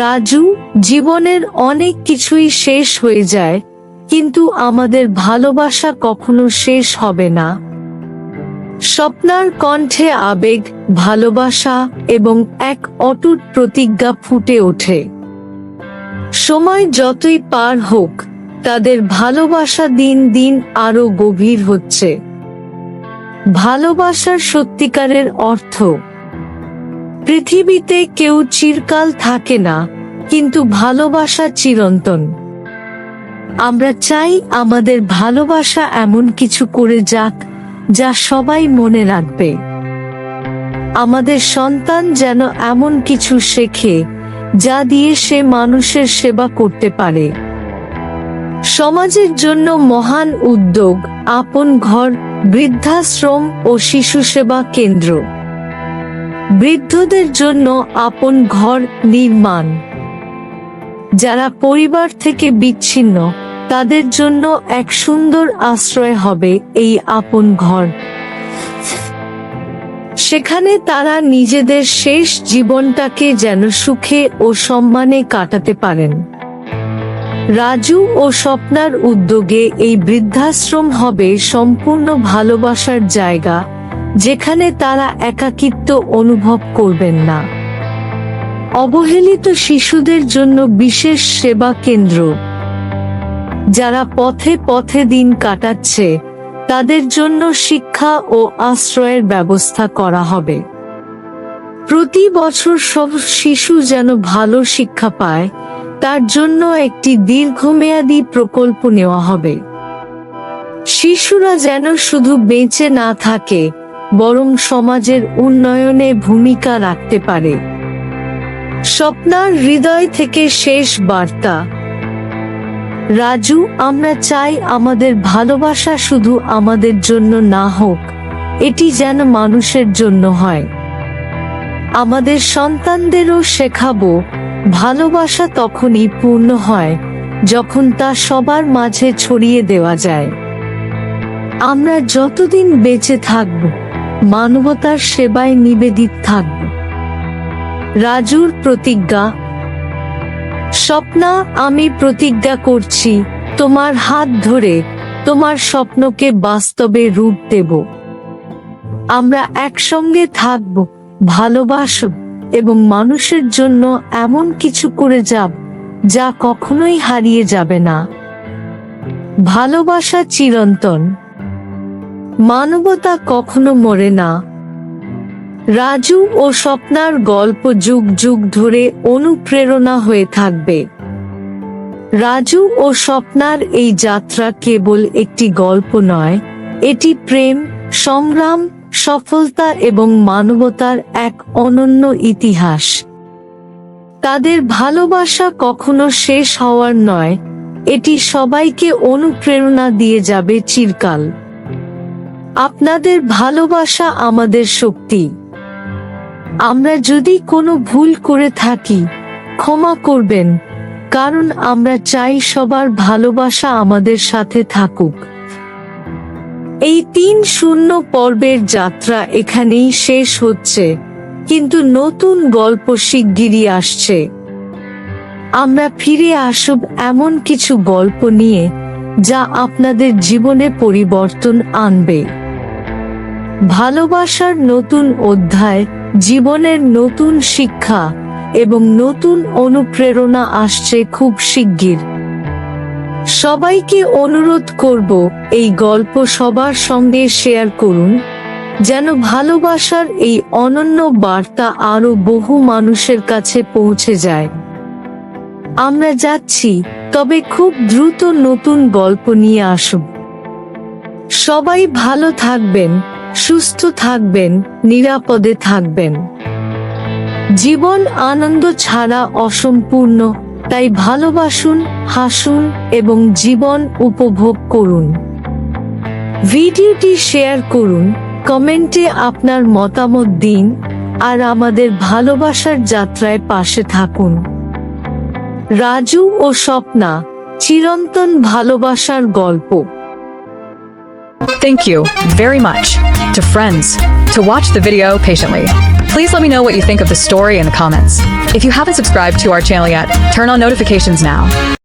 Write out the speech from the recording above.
রাজু জীবনের অনেক কিছুই শেষ হয়ে যায়, কিন্তু আমাদের ভালোবাসা কখনো শেষ হবে না। স্বপ্নার কণ্ঠে আবেগ, ভালোবাসা এবং এক অটুট প্রতিজ্ঞা ফুটে ওঠে। সময় যতই পার হোক, তাদের ভালোবাসা দিন দিন আরও গভীর হচ্ছে। ভালোবাসার সত্যিকারের অর্থ পৃথিবীতে কেউ চিরকাল থাকে না, কিন্তু ভালোবাসা চিরন্তন। আমরা চাই আমাদের ভালোবাসা এমন কিছু করে যাক, যা সবাই মনে রাখবে। আমাদের সন্তান যেন এমন কিছু শেখে, যা দিয়ে সে মানুষের সেবা করতে পারে। সমাজের জন্য মহান উদ্যোগ, আপন ঘর, বৃদ্ধাশ্রম ও শিশু সেবা কেন্দ্র। বৃদ্ধদের জন্য আপন ঘর নির্মাণ। যারা পরিবার থেকে বিচ্ছিন্ন, তাদের জন্য এক সুন্দর আশ্রয় হবে এই আপন ঘর। সেখানে তারা নিজেদের শেষ জীবনটাকে যেন সুখে ও সম্মানে কাটাতে পারেন। রাজু ও স্বপ্নার উদ্যোগে এই বৃদ্ধাশ্রম হবে সম্পূর্ণ ভালোবাসার জায়গা যেখানে তারা একাকিত্ব অনুভব করবেন না। অবহেলিত শিশুদের জন্য বিশেষ সেবা কেন্দ্র। যারা পথে পথে দিন কাটাচ্ছে, তাদের জন্য শিক্ষা ও আশ্রয়ের ব্যবস্থা করা হবে। প্রতি বছর সব শিশু যেন ভালো শিক্ষা পায়, তার জন্য একটি দীর্ঘমেয়াদী প্রকল্প নেওয়া হবে। শিশুরা যেন শুধু বেঁচে না থাকে বরং সমাজের উন্নয়নে ভূমিকা রাখতে পারে। স্বপ্নার হৃদয় থেকে শেষ বার্তা। রাজু, আমরা চাই আমাদের ভালোবাসা শুধু আমাদের জন্য না হোক, এটি যেন মানুষের জন্য হয়। আমাদের সন্তানদেরও শেখাবো, ভালোবাসা তখনই পূর্ণ হয়, যখন তা সবার মাঝে ছড়িয়ে দেওয়া যায়। আমরা যতদিন বেঁচে থাকব মানবতার সেবায় নিবেদিত থাকব রাজুর প্রতিজ্ঞা, স্বপ্না, আমি প্রতিজ্ঞা করছি, তোমার হাত ধরে তোমার স্বপ্নকে বাস্তবে রূপ দেব। আমরা একসঙ্গে থাকব, ভালোবাসব এবং মানুষের জন্য এমন কিছু করে যাব, যা কখনোই হারিয়ে যাবে না। ভালোবাসা চিরন্তন। মানবতা কখনো মরে না। রাজু ও স্বপ্নার গল্প যুগ যুগ ধরে অনুপ্রেরণা হয়ে থাকবে। রাজু ও স্বপ্নার এই যাত্রা কেবল একটি গল্প নয়, এটি প্রেম, সংগ্রাম, সফলতা এবং মানবতার এক অনন্য ইতিহাস। তাদের ভালোবাসা কখনো শেষ হওয়ার নয়, এটি সবাইকে অনুপ্রেরণা দিয়ে যাবে চিরকাল। আপনাদের ভালোবাসা আমাদের শক্তি। আমরা যদি কোনো ভুল করে থাকি, ক্ষমা করবেন, কারণ আমরা চাই সবার ভালোবাসা আমাদের সাথে থাকুক। এই তিন শূন্য পর্বের যাত্রা এখানেই শেষ হচ্ছে, কিন্তু নতুন গল্প শিগগিরই আসছে। আমরা ফিরে আসব এমন কিছু গল্প নিয়ে, যা আপনাদের জীবনে পরিবর্তন আনবে। ভালোবাসার নতুন অধ্যায়, জীবনের নতুন শিক্ষা এবং নতুন অনুপ্রেরণা আসছে খুব শিগগির। সবাইকে অনুরোধ করব এই গল্প সবার সঙ্গে শেয়ার করুন, যেন ভালোবাসার এই অনন্য বার্তা আরও বহু মানুষের কাছে পৌঁছে যায়। আমরা যাচ্ছি, তবে খুব দ্রুত নতুন গল্প নিয়ে আসব সবাই ভালো থাকবেন। সুস্থ থাকবেন, নিরাপদে থাকবেন। জীবন আনন্দ ছাড়া অসম্পূর্ণ, তাই ভালোবাসুন, হাসুন এবং জীবন উপভোগ করুন। ভিডিওটি শেয়ার করুন, কমেন্টে আপনার মতামত দিন আর আমাদের ভালোবাসার যাত্রায় পাশে থাকুন। রাজু ও স্বপ্না, চিরন্তন ভালোবাসার গল্প। Thank you very much to friends to watch the video patiently. Please let me know what you think of the story in the comments. If you haven't subscribed to our channel yet, turn on notifications now.